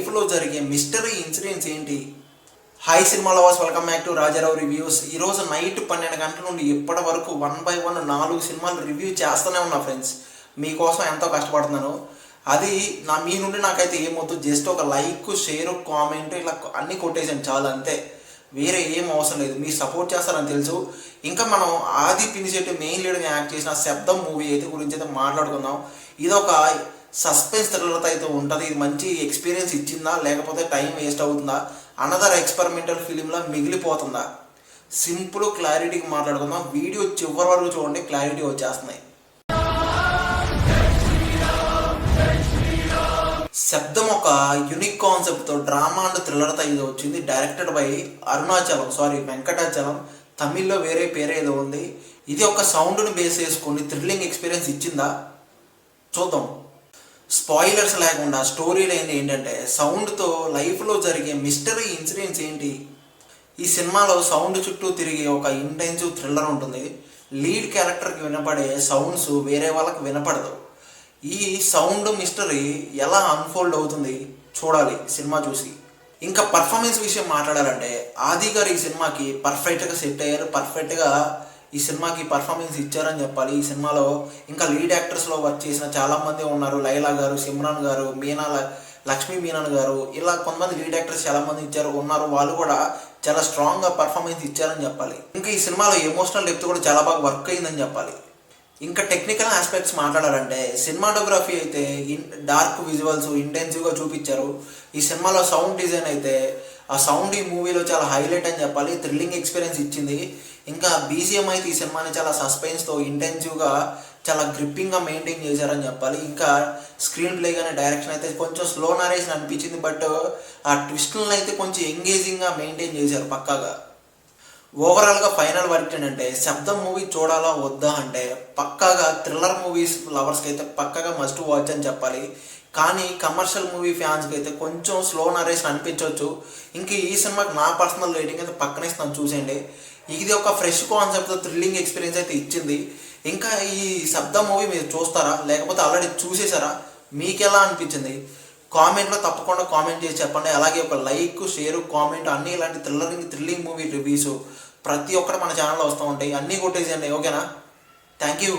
లైఫ్లో జరిగే mystery incidents ఏంటి? Hi cinema was welcome back to Rajarao reviews. ఈరోజు నైట్ పన్నెండు గంటల నుండి ఇప్పటి వరకు వన్ బై వన్ నాలుగు సినిమాలు రివ్యూ చేస్తూనే ఉన్నా ఫ్రెండ్స్. మీకోసం ఎంతో కష్టపడుతున్నాను. అది నా మీ నుండి నాకైతే ఏమవుతు జస్ట్ ఒక లైక్ షేర్ కామెంట్ ఇలా అన్నీ కొట్టేసాను చాలు అంతే. వేరే ఏం అవసరం లేదు. మీరు సపోర్ట్ చేస్తారని తెలుసు. ఇంకా మనం ఆది పినిశెట్టి మెయిన్ లీడ్గా యాక్ట్ చేసిన శబ్దం మూవీ అయితే గురించి అయితే మాట్లాడుకుందాం. ఇది ఒక సస్పెన్స్ థ్రిల్లర్ అయితే ఉంటుంది. ఇది మంచి ఎక్స్పీరియన్స్ ఇచ్చిందా? లేకపోతే టైం వేస్ట్ అవుతుందా? అనదర్ ఎక్స్పెరిమెంటల్ ఫిలింలా మిగిలిపోతుందా? సింపుల్ క్లారిటీకి మాట్లాడుకుందాం. వీడియో చివరి వరకు చూడండి. క్లారిటీ వచ్చేస్తున్నాయి శబ్దం ఒక యునిక్ కాన్సెప్ట్తో డ్రామా అండ్ థ్రిల్లర్తో ఇది వచ్చింది. Directed by Arunachalam sorry Venkatachalam తమిళ్ళో వేరే పేరే ఏదో ఉంది. ఇది ఒక సౌండ్ని బేస్ చేసుకొని థ్రిల్లింగ్ ఎక్స్పీరియన్స్ ఇచ్చిందా? చూద్దాం. స్పాయిలర్స్ లేకుండా స్టోరీ లైన్ ఏంటంటే సౌండ్తో లైఫ్లో జరిగే మిస్టరీ ఇన్సిడెంట్స్ ఏంటి? ఈ సినిమాలో సౌండ్ చుట్టూ తిరిగే ఒక ఇంటెన్సివ్ థ్రిల్లర్ ఉంటుంది. లీడ్ క్యారెక్టర్కి వినపడే సౌండ్స్ వేరే వాళ్ళకి వినపడదు. ఈ సౌండ్ మిస్టరీ ఎలా అన్ఫోల్డ్ అవుతుంది చూడాలి సినిమా చూసి. ఇంకా పర్ఫార్మెన్స్ విషయం మాట్లాడాలంటే ఆది గారు ఈ సినిమాకి పర్ఫెక్ట్గా సెట్ అయ్యారు పర్ఫెక్ట్గా ఈ సినిమాకి పర్ఫార్మెన్స్ ఇచ్చారని చెప్పాలి. ఈ సినిమాలో ఇంకా లీడ్ యాక్టర్స్లో వర్క్ చేసిన చాలామంది ఉన్నారు. లైలా గారు సిమ్రాన్ గారు మీనా ల- లక్ష్మీ మీనన్ గారు. ఇలా కొంతమంది లీడ్ యాక్టర్స్ చాలా మంది ఇచ్చారు. ఉన్నారు. వాళ్ళు కూడా చాలా స్ట్రాంగ్గా పర్ఫార్మెన్స్ ఇచ్చారని చెప్పాలి. ఇంకా ఈ సినిమాలో ఎమోషనల్ డెప్త్ కూడా చాలా బాగా వర్క్ అయిందని చెప్పాలి. ఇంకా టెక్నికల్ ఆస్పెక్ట్స్ మాట్లాడాలంటే సినిమాటోగ్రఫీ అయితే ఇన్ డార్క్ విజువల్స్ ఇంటెన్సివ్గా చూపించారు. ఈ సినిమాలో సౌండ్ డిజైన్ అయితే ఆ సౌండ్ ఈ మూవీలో చాలా హైలైట్ అని చెప్పాలి. థ్రిల్లింగ్ ఎక్స్పీరియన్స్ ఇచ్చింది. ఇంకా బీజిఎం అయితే ఈ సినిమాని చాలా సస్పెన్స్తో ఇంటెన్సివ్గా చాలా గ్రిప్పింగ్గా మెయింటైన్ చేశారని చెప్పాలి. ఇంకా స్క్రీన్ ప్లే కానీ డైరెక్షన్ అయితే కొంచెం స్లో నరేషన్ అనిపించింది బట్ ఆ ట్విస్ట్లను అయితే కొంచెం ఎంగేజింగ్గా మెయింటైన్ చేశారు పక్కాగా. ఓవరాల్గా ఫైనల్ వర్క్ ఏంటంటే శబ్దం మూవీ చూడాలా వద్దా అంటే పక్కాగా థ్రిల్లర్ మూవీస్ లవర్స్కి అయితే పక్కాగా మస్ట్ వాచ్ అని చెప్పాలి. కానీ కమర్షియల్ మూవీ ఫ్యాన్స్కి అయితే కొంచెం స్లో నరేషన్ అనిపించవచ్చు ఇంక ఈ సినిమాకి నా పర్సనల్ రేటింగ్ అయితే పక్కన ఇస్తాను చూసేయండి. ఇది ఒక ఫ్రెష్ కాన్సెప్ట్తో థ్రిల్లింగ్ ఎక్స్పీరియన్స్ అయితే ఇచ్చింది. ఇంకా ఈ శబ్ద మూవీ మీరు చూస్తారా? లేకపోతే ఆల్రెడీ చూసేసారా? మీకు ఎలా అనిపించింది? కామెంట్లో తప్పకుండా కామెంట్ చేసి చెప్పండి. అలాగే ఒక లైక్ షేర్ కామెంట్ అన్ని ఇలాంటి థ్రిల్లరింగ్ థ్రిల్లింగ్ మూవీ రివ్యూస్ ప్రతి ఒక్కటి మన ఛానల్లో వస్తూ ఉంటాయి. అన్నీ కొట్టేసేయండి ఓకేనా? Thank you